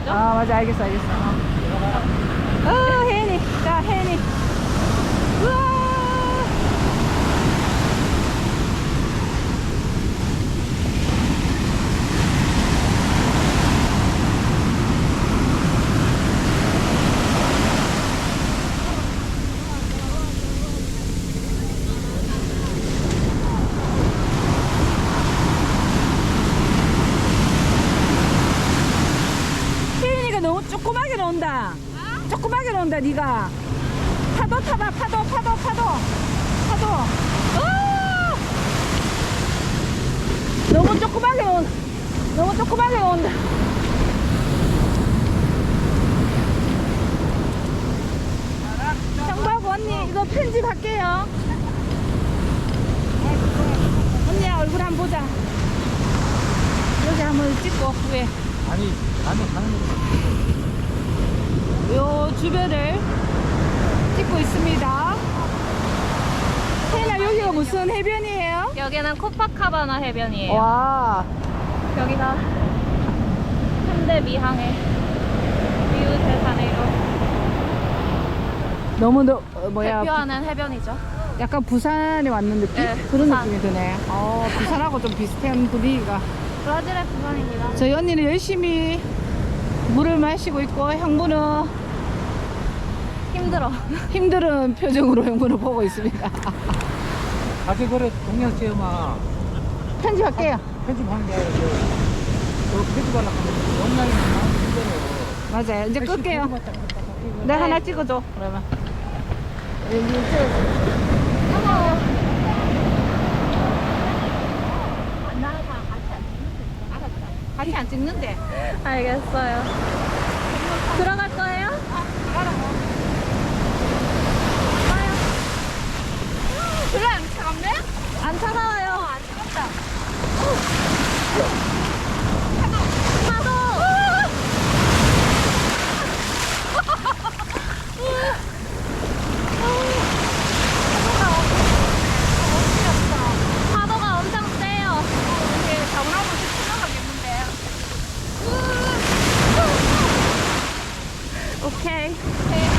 하죠? 아 맞아 알겠어 알겠어 어 혜연이 자 혜연이 우와 혜연이가 너무 조그맣게 나온다 조그맣게 나온다 네가. 파도 타봐 파도 파도 파도. 파도. 아! 너무 조그맣게 나온 너무 조그맣게 나온다 정박 언니 이거 편집할게요. 언니 얼굴 한번 보자. 여기 한번 찍고 후에. 아니 나는 가는 거. 요 주변을 찍고 있습니다. 혜나 여기가 무슨 해변이에요? 여기는 코파카바나 해변이에요. 와, 여기가 현대 미항의 리우데자네이로 너무 너, 어, 뭐야 대표하는 해변이죠. 약간 부산에 왔는 느낌? 네, 그런 부산. 느낌이 드네. 어, 부산하고 좀 비슷한 분위기가. 브라질의 부산입니다. 저희 언니는 열심히 물을 마시고 있고 형부는 힘들어. 힘든 표정으로 형부를 보고 있습니다. 가게 거래 동양 체험아 편집할게요. 편집하는 게 아니라 저, 저 편집하려고 하면 영양이 너무 힘들어 맞아요. 이제 끌게요. 네, 네. 하나 찍어줘. 그러면. 여기 찍어줘. 같이 안 찍는데. 알겠어요. 들어갈 거예요? 가 별로